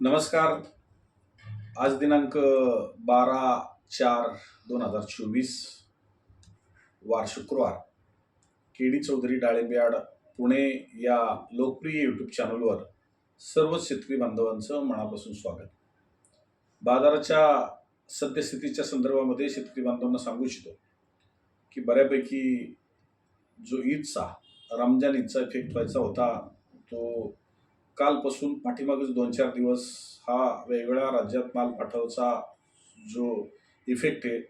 नमस्कार. आज दिनांक बारा चार दोन हजार चोवीस वार शुक्रवार. के डी चौधरी डाळिंबयाड पुणे या लोकप्रिय यूट्यूब चॅनलवर सर्व शेतकरी बांधवांचं मनापासून स्वागत. बाजाराच्या सद्यस्थितीच्या संदर्भामध्ये शेतकरी बांधवांना सांगू इच्छितो की बऱ्यापैकी जो ईदचा रमजान ईदचा इफेक्ट व्हायचा होता तो कालपासून पाठीमागच दोन चार दिवस हा वेगवेगळ्या राज्यात माल पाठवचा जो इफेक्ट आहे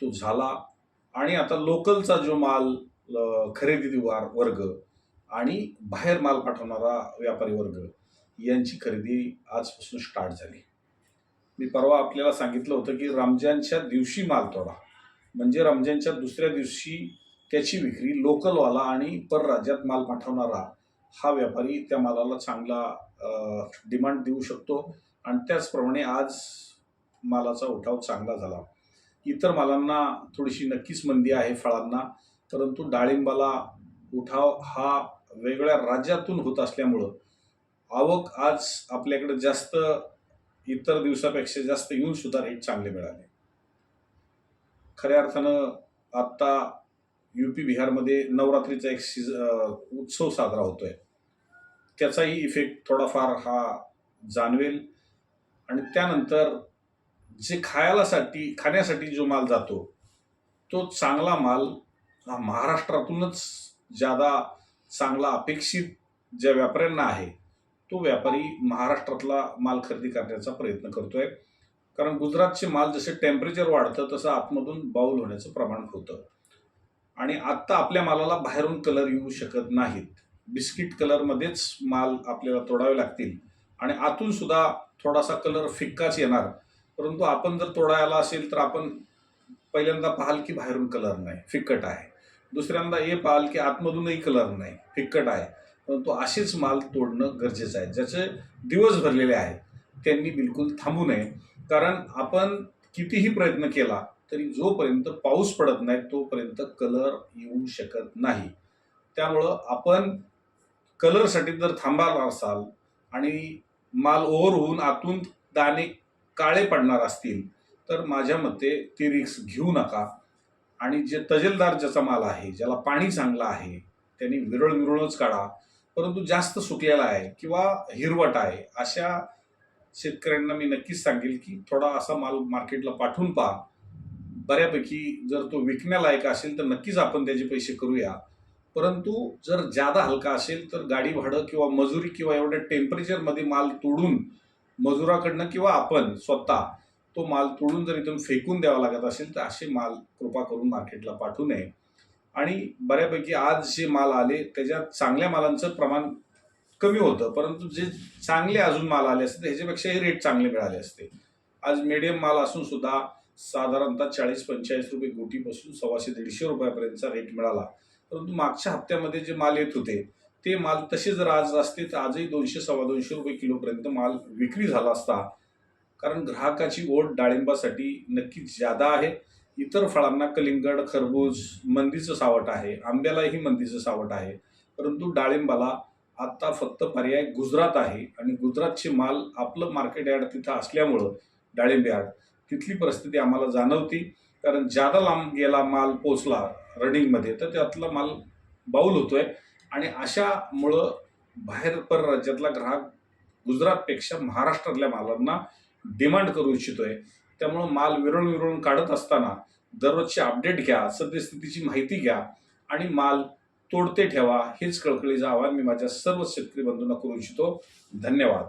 तो झाला. आणि आता लोकलचा जो माल खरेदी वार वर्ग आणि बाहेर माल पाठवणारा व्यापारी वर्ग यांची खरेदी आजपासून स्टार्ट झाली. मी परवा आपल्याला सांगितलं होतं की रमजानच्या दिवशी माल तोडा. म्हणजे रमजानच्या दुसऱ्या दिवशी त्याची विक्री लोकलवाला आणि परराज्यात माल पाठवणारा हा व्यापारी त्या मालाला चांगला डिमांड देऊ शकतो. आणि त्याचप्रमाणे आज मालाचा उठाव चांगला झाला. इतर मालांना थोडीशी नक्कीच मंदी आहे फळांना परंतु डाळिंबाला उठाव हा वेगळ्या राज्यातून होत असल्यामुळं आवक आज आपल्याकडे जास्त इतर दिवसापेक्षा जास्त येऊन सुद्धा रेट चांगले मिळाले. खऱ्या अर्थानं आत्ता यू पी बिहारमध्ये नवरात्रीचा एक सीज उत्सव साजरा होतोय. त्याचाही इफेक्ट थोडाफार हा जाणवेल. आणि त्यानंतर जे खायलासाठी खाण्यासाठी जो माल जातो तो चांगला माल हा महाराष्ट्रातूनच ज्यादा चांगला अपेक्षित ज्या व्यापाऱ्यांना आहे तो व्यापारी महाराष्ट्रातला माल खरेदी करण्याचा प्रयत्न करतोय. कारण गुजरातचे माल जसे टेम्परेचर वाढतं तसं आतमधून बाऊल होण्याचं प्रमाण होतं. आणि आत्ता आपल्या मालाला बाहेरून कलर येऊ शकत नाहीत. बिस्किट कलरमध्येच माल आपल्याला तोडावे लागतील. आणि आतून सुद्धा थोडासा कलर फिक्काच येणार. परंतु आपण जर तोडायला असेल तर आपण पहिल्यांदा पाहाल की बाहेरून कलर नाही फिक्कट आहे. दुसऱ्यांदा हे पाहाल की आतमधूनही कलर नाही फिक्कट आहे. परंतु असेच माल तोडणं गरजेचं आहे. ज्याचे दिवस भरलेले आहेत त्यांनी बिलकुल थांबू नये. कारण आपण कितीही प्रयत्न केला तरी जोपर्यंत पाऊस पडत नाही तोपर्यंत कलर येऊ शकत नाही. त्यामुळं आपण कलरसाठी जर थांबाला असाल आणि माल ओव्हर होऊन आतून दाणे काळे पडणार असतील तर माझ्या मते ती रिक्स घेऊ नका. आणि जे तजेलदार ज्याचा माल आहे ज्याला पाणी चांगलं आहे त्यांनी विरळ विरळच काढा. परंतु जास्त सुकलेला आहे किंवा हिरवट आहे अशा शेतकऱ्यांना मी नक्कीच सांगेल की थोडा असा माल मार्केटला पाठवून पहा. बऱ्यापैकी जर तो विकण्यालायक असेल तर नक्कीच आपण त्याचे पैसे करूया. परंतु जर जादा हलका असेल तर गाडी भाडं किंवा मजुरी किंवा एवढ्या टेम्परेचरमध्ये माल तोडून मजुराकडनं किंवा आपण स्वतः तो माल तोडून जर इथून फेकून द्यावा लागत असेल तर असे माल कृपा करून मार्केटला पाठवू नये. आणि बऱ्यापैकी आज जे माल आले त्याच्यात चांगल्या मालांचं प्रमाण कमी होतं. परंतु जे चांगले अजून माल आले असते ह्याच्यापेक्षाही रेट चांगले मिळाले असते. आज मीडियम माल असून सुद्धा साधारणतः चाळीस पंचेचाळीस रुपये गोटीपासून सव्वाशे दीडशे रुपयापर्यंतचा रेट मिळाला. परंतु मागच्या हप्त्यामध्ये जे माल येत होते ते माल तसे जर आज असते तर आजही दोनशे सव्वा दोनशे रुपये किलोपर्यंत माल विक्री झाला असता. कारण ग्राहकाची ओढ डाळिंबासाठी नक्कीच जादा आहे. इतर फळांना कलिंगड खरबूज मंदीचं सावट आहे. आंब्यालाही मंदीचं सावट आहे. परंतु डाळिंबाला आत्ता फक्त पर्याय गुजरात आहे आणि गुजरातचे माल आपलं मार्केट यार्ड तिथं असल्यामुळं डाळिंब यार्ड तिथली परिस्थिती आम्हाला जाणवती. कारण जादा लांब गेला माल पोचला रनिंगमध्ये तर त्यातला माल बाऊल होतोय. आणि अशामुळं बाहेर परराज्यातला ग्राहक गुजरातपेक्षा महाराष्ट्रातल्या मालांना डिमांड करू इच्छितोय. त्यामुळं माल विरळून विरळून काढत असताना दररोजचे अपडेट घ्या सद्यस्थितीची माहिती घ्या आणि माल तोडते ठेवा हेच कळकळीचं आवाहन मी माझ्या सर्व शेतकरी बंधूंना करू इच्छितो. धन्यवाद.